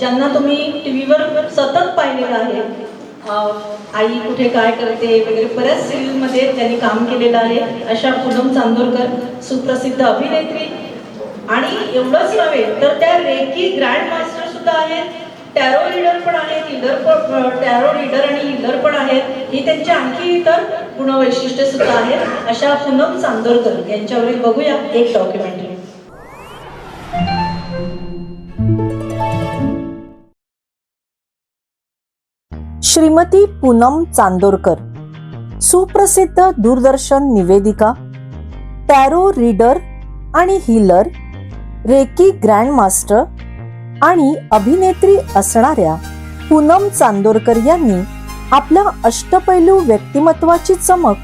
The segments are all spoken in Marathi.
ज्यांना तुम्ही टी व्हीवर सतत पाहिलेलं आहे आई कुठे काय करते वगैरे बऱ्याच सिरियलमध्ये त्यांनी काम केलेलं आहे. अशा पूनम चांदोरकर सुप्रसिद्ध अभिनेत्री. आणि एवढंच नव्हे तर त्या रेकी ग्रँड मास्टर सुद्धा आहेत. टॅरो रीडर पण आहेत हिलर पण टॅरो रीडर आणि हिलर पण आहेत. ही त्यांची आणखी इतर गुणवैशिष्ट्ये सुद्धा आहेत. अशा पूनम चांदोरकर यांच्यावरील बघूया एक डॉक्युमेंटरी श्रीमती पूनम चांदोरकर. सुप्रसिद्ध दूरदर्शन निवेदिका टॅरो रीडर आणि हिलर रेकी ग्रँडमास्टर आणि अभिनेत्री असणाऱ्या पूनम चांदोरकर यांनी आपल्या अष्टपैलू व्यक्तिमत्वाची चमक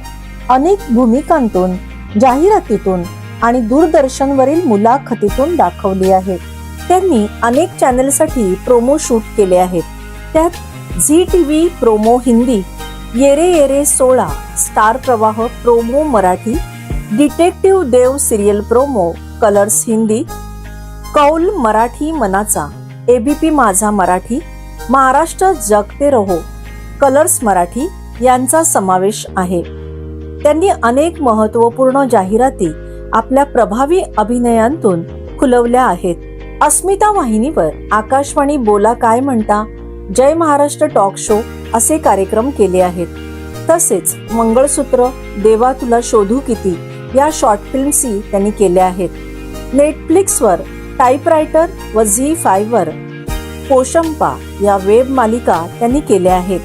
अनेक भूमिकांतून जाहिरातीतून आणि दूरदर्शनवरील मुलाखतीतून दाखवली आहे. त्यांनी अनेक चॅनेलसाठी प्रोमो शूट केले आहेत. त्यात Zee T V promo Hindi येरे येरे सोळा star Pravah promo Marathi detective Dev serial promo colors Hindi कौल मराठी मनाचा एबीपी माझा मराठी महाराष्ट्र जगते रहो कलर्स मराठी यांचा समावेश आहे. त्यांनी अनेक महत्त्वपूर्ण जाहिराती आपल्या प्रभावी अभिनयांतून खुलवल्या आहेत. अस्मिता वाहिनीवर आकाशवाणी बोला काय म्हणता? जय महाराष्ट्र टॉक शो असे कार्यक्रम केले आहेत. तसेच मंगळसूत्र देवा तुला शोधू किती या शॉर्ट फिल्म्सही त्यांनी केल्या आहेत. नेटफ्लिक्सवर टाईपरायटर व झी फायवर पोशंपा या वेब मालिका त्यांनी केल्या आहेत.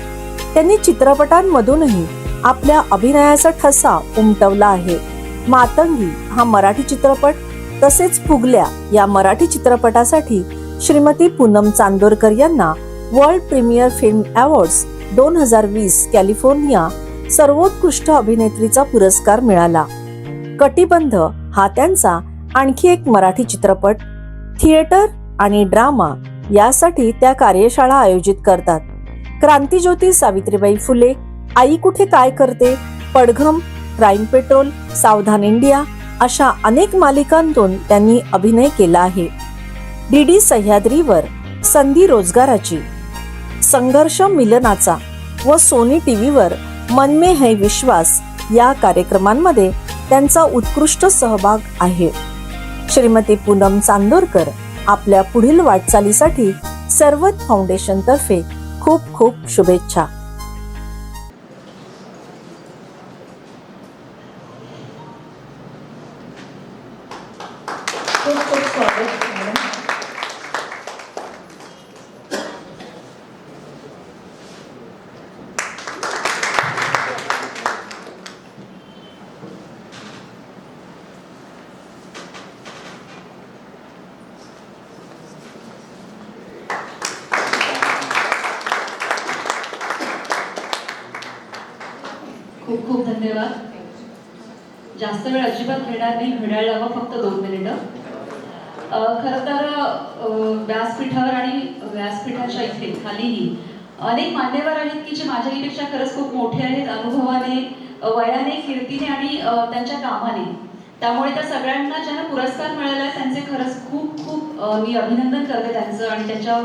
त्यांनी चित्रपटांमधूनही आपल्या अभिनयाचा ठसा उमटवला आहे. मातंगी हा मराठी चित्रपट तसेच फुगल्या या मराठी चित्रपटासाठी श्रीमती पूनम चांदोरकर यांना वर्ल्ड प्रीमियर फिल्म अवॉर्ड्स दोन हजार वीस कॅलिफोर्निया सर्वोत्कृष्ट अभिनेत्रीचा पुरस्कार मिळाला. कटिबंध हा त्यांचा आणखी एक मराठी चित्रपट थिएटर आणि ड्रामा यासाठी त्या कार्यशाळा आयोजित करतात. क्रांतीज्योती सावित्रीबाई फुले आई कुठे काय करते पडघम क्राईम पेट्रोल सावधान इंडिया अशा अनेक मालिकांतून त्यांनी अभिनय केला आहे. डी डी सह्याद्रीवर संधी रोजगाराची संघर्ष मिलनाचा व सोनी टीव्हीवर मन में है विश्वास या कार्यक्रमांमध्ये त्यांचा उत्कृष्ट सहभाग आहे. श्रीमती पूनम चांदोरकर आपल्या पुढील वाटचालीसाठी सर्वत फाउंडेशन तर्फे खूप खूप शुभेच्छा. खूप खूप स्वागत. खूप खूप धन्यवाद. जास्त वेळ अजिबात घेणार नाही घड्याळ लावा फक्त दोन मिनिटं. खर खरं तर व्यासपीठावर आणि व्यासपीठाच्या इथे खालीही अनेक मान्यवर आहेत की जे माझ्याहीपेक्षा खरंच खूप मोठे आहेत अनुभवाने वयाने कीर्तीने आणि त्यांच्या कामाने. त्यामुळे त्या सगळ्यांना ज्यांना पुरस्कार मिळाला आहे त्यांचे खरंच खूप खूप मी अभिनंदन करते त्यांचं आणि त्यांच्या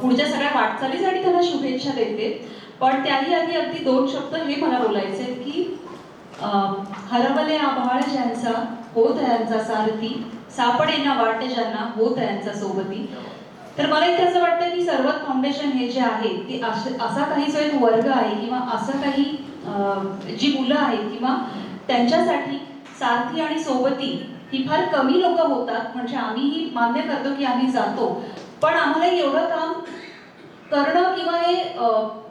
पुढच्या सगळ्या वाटचालीसाठी त्यांना शुभेच्छा देते. पण त्याही आधी अगदी दोन शब्द हे मला बोलायचे आहेत की हरवले आभाळ ज्यांचा होत यांचा सारथी सापडे ना वाटे ज्यांना होत यांचा सोबती. तर मला इथे असं वाटतं की सर्वत फाउंडेशन हे जे आहे ते असा काही जो एक वर्ग आहे किंवा असं काही जी मुलं आहेत किंवा त्यांच्यासाठी सारथी आणि सोबती ही फार कमी लोक होतात म्हणजे आम्हीही मान्य करतो की आम्ही जातो. पण आम्हाला एवढं काम करणं किंवा हे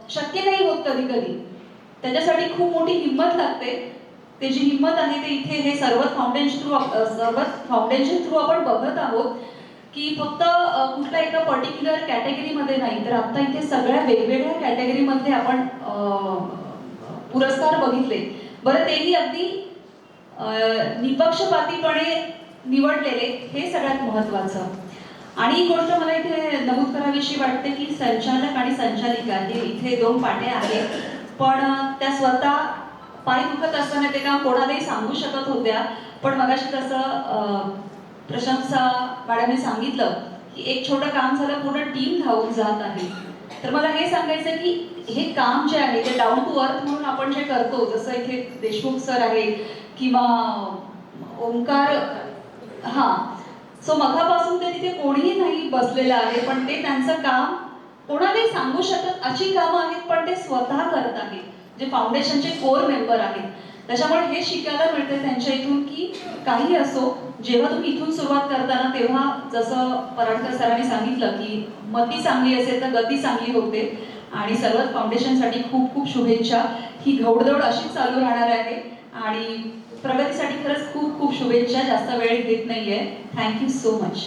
शक्य नाही होत कधी कधी. त्याच्यासाठी खूप मोठी हिंमत लागते. ते जी हिंमत आहे ते इथे हे सर्व फाउंडेशन थ्रू सर्वच फाउंडेशन थ्रू आपण बघत आहोत की फक्त कुठल्या एका पर्टिक्युलर कॅटेगरीमध्ये नाही तर आता इथे सगळ्या वेगवेगळ्या कॅटेगरीमध्ये आपण पुरस्कार बघितले. बरं तेही अगदी निपक्षपातीपणे निवडलेले हे सगळ्यात महत्वाचं आणि एक गोष्ट मला इथे नमूद करावीशी वाटते की संचालक आणि संचालिका हे इथे दोन पाटे आहेत. पण त्या स्वतः पाय दुखत असताना ते काम कोणालाही सांगू शकत होत्या. पण मगाशी तसं प्रशंसा मॅडमने सांगितलं की एक छोटं काम झालं पूर्ण टीम धावून जात आहे. तर मला हे सांगायचं की हे काम जे आहे ते डाऊन टू अर्थ म्हणून आपण जे करतो जसं इथे देशमुख सर आहे किंवा ओंकार हा सो मघापासून ते तिथे कोणीही नाही बसलेलं आहे पण ते त्यांचं काम कोणालाही सांगू शकत अशी कामं आहेत पण ते स्वतः करत आहेत जे फाउंडेशनचे कोर मेंबर आहेत. त्याच्यामुळे हे शिकायला मिळते त्यांच्या इथून की काही असो जेव्हा तुम्ही इथून सुरुवात करताना तेव्हा जसं पराडकर सरांनी सांगितलं की मती चांगली असेल तर गती चांगली होते. आणि सर्वच फाउंडेशनसाठी खूप खूप शुभेच्छा. ही घौडदौड अशीच चालू राहणार आहे. आणि प्रगतीसाठी खरंच खूप खूप शुभेच्छा. जास्त वेळ देत नाहीये. Thank you so much